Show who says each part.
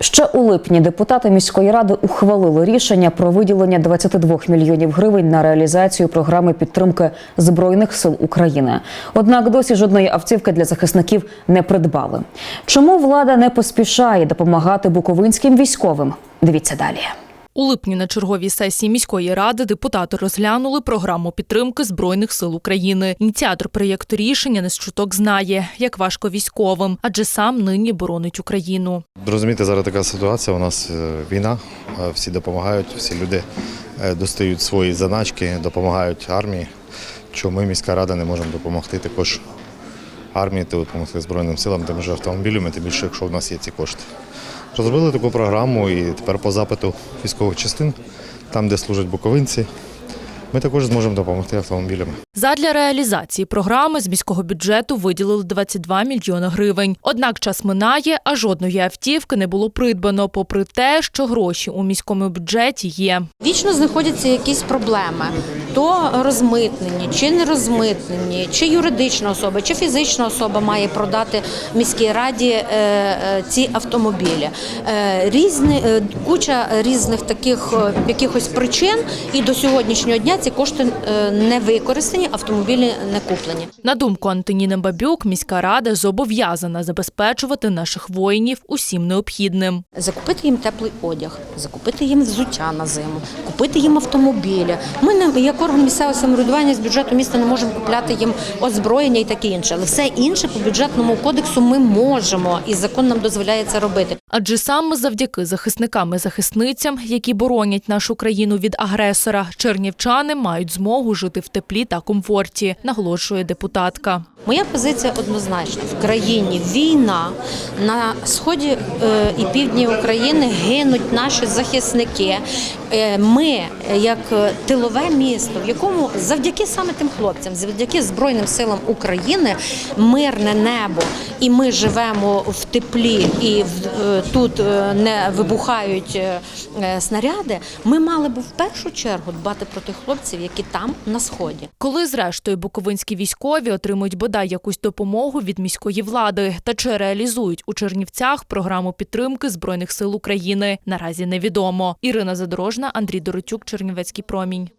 Speaker 1: Ще у липні депутати міської ради ухвалили рішення про виділення 22 мільйонів гривень на реалізацію програми підтримки збройних сил України. Однак досі жодної автівки для захисників не придбали. Чому влада не поспішає допомагати буковинським військовим? Дивіться далі.
Speaker 2: У липні на черговій сесії міської ради депутати розглянули програму підтримки збройних сил України. Ініціатор проєкту рішення не з чуток знає, як важко військовим, адже сам нині боронить Україну.
Speaker 3: Розумієте, зараз така ситуація. У нас е, війна, е, всі допомагають, всі люди е, достають свої заначки, допомагають армії. Чому міська рада, не можемо допомогти також армії допомогти Збройним силам, тим же автомобілями, тим більше, якщо в нас є ці кошти. Розробили таку програму і тепер по запиту військових частин, там, де служать буковинці, ми також зможемо допомогти автомобілями.
Speaker 2: Задля реалізації програми з міського бюджету виділили 22 мільйони гривень. Однак час минає, а жодної автівки не було придбано, попри те, що гроші у міському бюджеті є.
Speaker 4: Вічно знаходяться якісь проблеми. То розмитнені, чи не розмитнені, чи юридична особа, чи фізична особа має продати міській раді е, е, ці автомобілі. Е, Різні, куча різних таких якихось причин, і до сьогоднішнього дня ці кошти не використані, автомобілі не куплені.
Speaker 2: На думку Антоніни Бабюк, міська рада зобов'язана забезпечувати наших воїнів усім необхідним.
Speaker 4: Закупити їм теплий одяг, закупити їм взуття на зиму, купити їм автомобілі. Ми не як орган місцевого самоврядування з бюджету міста не можемо купляти їм озброєння і таке інше. Але все інше по бюджетному кодексу ми можемо, і закон нам дозволяє це робити.
Speaker 2: Адже саме завдяки захисникам і захисницям, які боронять нашу країну від агресора, чернівчани мають змогу жити в теплі та комфорті, наголошує депутатка.
Speaker 4: Моя позиція однозначна: в країні війна на сході е, і півдні України гинуть наші захисники. Е, Ми, е, як е, тилове місто, в якому завдяки саме тим хлопцям, завдяки Збройним силам України, мирне небо, і ми живемо в теплі, і тут не вибухають снаряди. Ми мали б в першу чергу дбати про тих хлопців, які там на сході.
Speaker 2: Коли зрештою буковинські військові отримують бодай якусь допомогу від міської влади та чи реалізують у Чернівцях програму підтримки збройних сил України, наразі невідомо. Ірина Задорожна, Андрій Доротюк, Чернівецький промінь.